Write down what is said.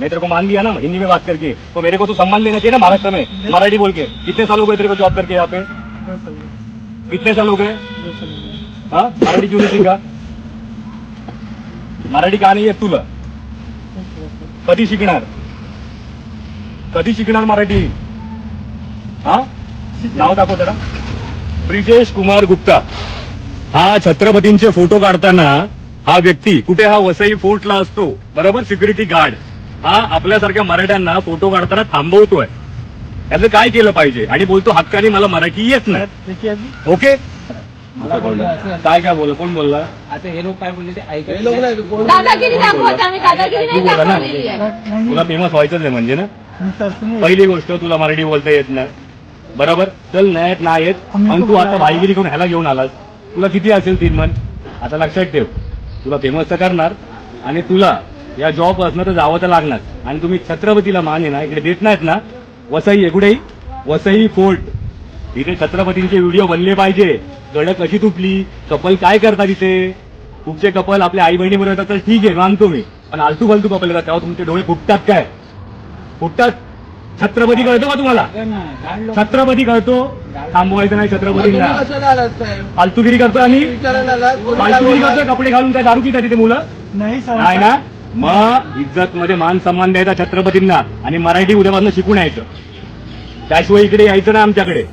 मैं तेरे को मान लिया ना हिंदी में बात करके। तो मेरे को तो सम्मान लेना चाहिए ना महाराष्ट्र में। मराठी बोल के। कितने साल हो गए तेरे को जॉब करके यहाँ पे? कितने साल हो गए? हाँ? मराठी क्यों नहीं सीखा मराठी का नाही येत तुला। कधी शिकणार? कधी शिकणार मराठी? हा? नाव दाखव जरा। ब्रिजेश कुमार गुप्ता। हा छत्रपतींचे फोटो काढताना हा व्यक्ती कुठे हा वसई फोर्टला असतो. बरोबर? सिक्युरिटी गार्ड हा आपल्यासारख्या मराठ्यांना फोटो काढताना थांबवतोय. याचं काय केलं पाहिजे? आणि बोलतो हक्काने मला मराठी येत नाही. ओके? काय काय बोल कोण बोलला? आता हे लोक काय बोलले ते हे ना. तुला फेमस व्हायचंच आहे म्हणजे ना? पहिली गोष्ट तुला मराठी बोलता येत नाही. बरोबर? चल नाही येत नाही येत. आणि तू आता भाईगिरी करून ह्याला घेऊन आलास. तुला किती असेल तीन मन आता लक्षात ठेव. तुला फेमस तर करणार. आणि तुला या जॉब असणं तर जावं तर लागणार. आणि तुम्ही छत्रपतीला मान आहे ना इकडे देत नाहीत ना वसई कुठेही वसई फोर्ट. इथे छत्रपतींचे व्हिडिओ बनले पाहिजे. गड कशी तुटली कपल काय करतात इथे तुमचे कपल आपल्या आई बहिणी बरोबर येतात तर ठीक आहे मानतो मी. पण आलतू फालतू कपल येतात तेव्हा तुमचे डोळे फुटतात काय? फुटतात. छत्रपती कळतो का तुम्हाला? छत्रपती कळतो. थांबवायचं नाही छत्रपतींना. फालतुगिरी करतो आणि फालतुगिरी? करतोय कपडे घालून काय दारू पितात तिथे मुलं? नाही ना? मग इज्जत मध्ये मान सन्मान द्यायचा छत्रपतींना आणि मराठी उद्यापासून शिकून यायचं त्याशिवाय इकडे यायचं ना आमच्याकडे.